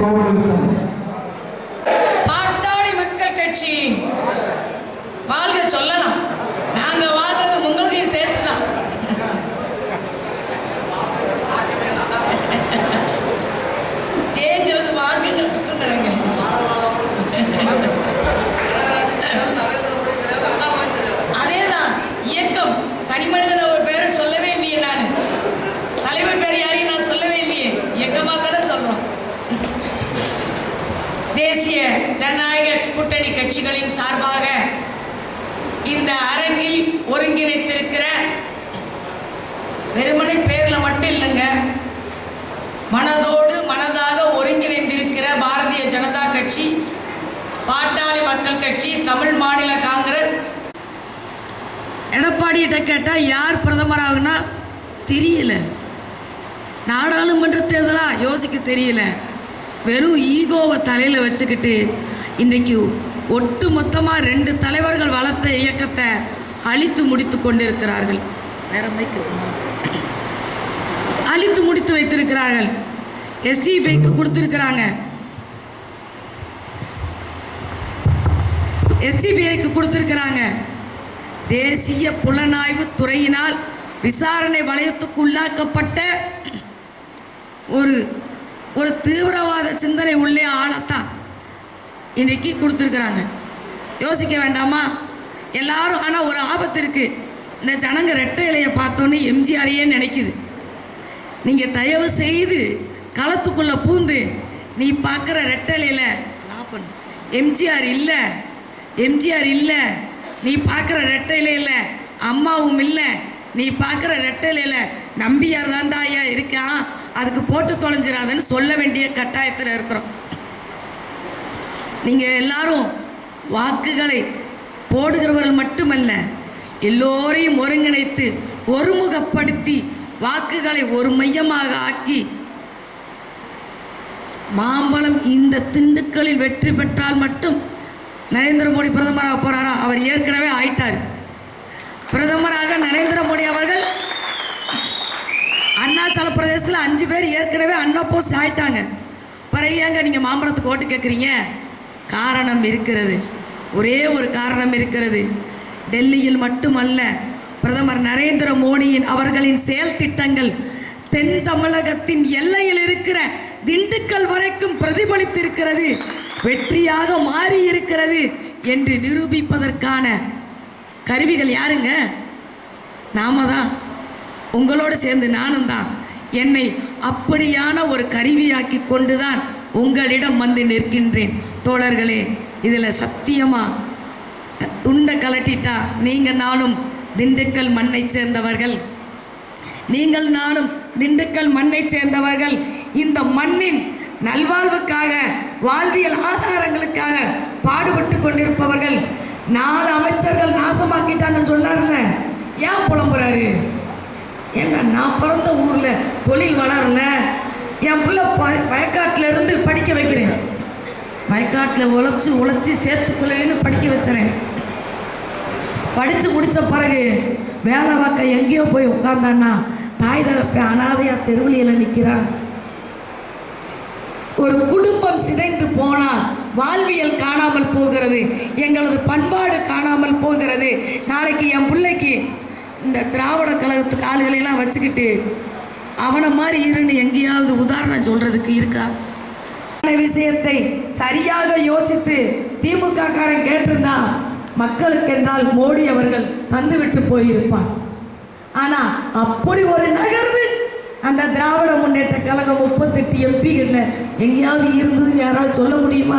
காங்கிரஸ் பாட்டாளி மக்கள் கட்சி. வாழ்க சொல்லலாம். நாங்க வாழ்றது தேசிய ஜனநாயக கூட்டணி கட்சிகளின் சார்பாக இந்த அரங்கில் ஒருங்கிணைத்திருக்கிற வெறுமனை பேரில் மட்டும் இல்லைங்க மனதோடு மனதாக ஒருங்கிணைந்திருக்கிற பாரதிய ஜனதா கட்சி பாட்டாளி மக்கள் கட்சி தமிழ் மாநில காங்கிரஸ். எடப்பாடியிட்ட கேட்டால் யார் பிரதமர் ஆகுனா தெரியல. நாடாளுமன்ற தேர்தலா யோசிக்க தெரியல. வெறும் ஈகோவை தலையில் வச்சுக்கிட்டு இன்றைக்கு ஒட்டு மொத்தமாக ரெண்டு தலைவர்கள் வளர்த்த இயக்கத்தை அழித்து முடித்து கொண்டிருக்கிறார்கள். வேற அழித்து முடித்து வைத்திருக்கிறார்கள். எஸ்டிபிக்கு கொடுத்துருக்குறாங்க. எஸ்டிபிஐக்கு கொடுத்துருக்குறாங்க. தேசிய புலனாய்வு துறையினால் விசாரணை வளையத்துக்கு உள்ளாக்கப்பட்ட ஒரு ஒரு தீவிரவாத சிந்தனை உள்ளே ஆளத்தான். இன்றைக்கி கொடுத்துருக்குறாங்க. யோசிக்க வேண்டாமா? எல்லாரும் ஆனால் ஒரு ஆபத்து இருக்குது இந்த ஜனங்க ரெட்டை இலையை பார்த்தோன்னே எம்ஜிஆரையே நினைக்குது. நீங்கள் தயவு செய்து களத்துக்குள்ளே பூந்து நீ பார்க்குற ரெட்டை இலையில எம்ஜிஆர் இல்லை. எம்ஜிஆர் இல்லை. நீ பார்க்குற ரெட்டை இலையில் அம்மாவும் இல்லை. நீ பார்க்குற ரெட்டை இலையில நம்பியார் தான்டா ஐயா இருக்கான் அதுக்கு போட்டு தொலைஞ்சிடாதன்னு சொல்ல வேண்டிய கட்டாயத்தில் இருக்கிறோம். நீங்கள் எல்லாரும் வாக்குகளை போடுகிறவர்கள் மட்டுமல்ல எல்லோரையும் ஒருங்கிணைத்து ஒருமுகப்படுத்தி வாக்குகளை ஒரு மையமாக ஆக்கி மாம்பழம் இந்த திண்டுக்கலில் வெற்றி பெற்றால் மட்டும் நரேந்திர மோடி பிரதமராக போகிறாரா அவர் ஏற்கனவே ஆயிட்டார். பிரதமராக நரேந்திர மோடி அவர்கள் அருணாச்சல பிரதேசத்தில் அஞ்சு பேர் ஏற்கனவே அன்னப்போஸ் ஆயிட்டாங்க. பிறகு ஏங்க நீங்கள் மாம்பழத்துக்கு ஓட்டு கேட்குறீங்க காரணம் இருக்கிறது. ஒரே ஒரு காரணம் இருக்கிறது. டெல்லியில் மட்டுமல்ல பிரதமர் நரேந்திர மோடியின் அவர்களின் செயல் திட்டங்கள் தென் தமிழகத்தின் எல்லையில் இருக்கிற திண்டுக்கல் வரைக்கும் பிரதிபலித்திருக்கிறது. வெற்றியாக மாறி இருக்கிறது என்று நிரூபிப்பதற்கான கருவிகள் யாருங்க? நாம தான் உங்களோடு சேர்ந்து நானும் தான் என்னை அப்படியான ஒரு கருவியாக்கி கொண்டுதான் உங்களிடம் வந்து நிற்கின்றேன். தோழர்களே இதில் சத்தியமா துண்டை கலட்டிட்டா நீங்கள் நானும் திண்டுக்கல் மண்ணைச் சேர்ந்தவர்கள். நீங்கள் நானும் திண்டுக்கல் மண்ணைச் சேர்ந்தவர்கள். இந்த மண்ணின் நல்வாழ்வுக்காக வாழ்வியல் ஆதாரங்களுக்காக பாடுபட்டு கொண்டிருப்பவர்கள். நாலு அமைச்சர்கள் நாசமாக்கிட்டாங்கன்னு சொன்னார்ல. ஏன் புலம்புறாரு? ஏங்க நான் பிறந்த ஊரில் தொழில் வளரல. என் பிள்ளை ப வயக்காட்டில் இருந்து படிக்க வைக்கிறேன். வயக்காட்டில் உழைச்சி உழைச்சி சேர்த்துக்குள்ளேன்னு படிக்க வச்சுறேன். படித்து முடித்த பிறகு வேலை பார்க்க எங்கேயோ போய் உட்காந்தான்னா தாய் தகப்ப அனாதையாக தெருவழியில் நிற்கிறான் ஒரு குடும்பம் சிதைந்து போனால் வாழ்வியல் காணாமல் போகிறது எங்களது பண்பாடு காணாமல் போகிறது. நாளைக்கு என் பிள்ளைக்கு இந்த திராவிட கழகத்துக்கு ஆளுகளையெல்லாம் வச்சுக்கிட்டு அவனை மாதிரி இருன்னு எங்கேயாவது உதாரணம் சொல்றதுக்கு இருக்கா? விஷயத்தை சரியாக யோசித்து திமுக காரன் கேட்டிருந்தா மக்களுக்கென்றால் மோடி அவர்கள் தந்துவிட்டு போயிருப்பார். ஆனா அப்படி ஒரு நகர்வு அந்த திராவிட முன்னேற்ற கழகம் முப்பத்தெட்டு எம்பிகள்ல எங்கேயாவது இருந்ததுன்னு யாராவது சொல்ல முடியுமா?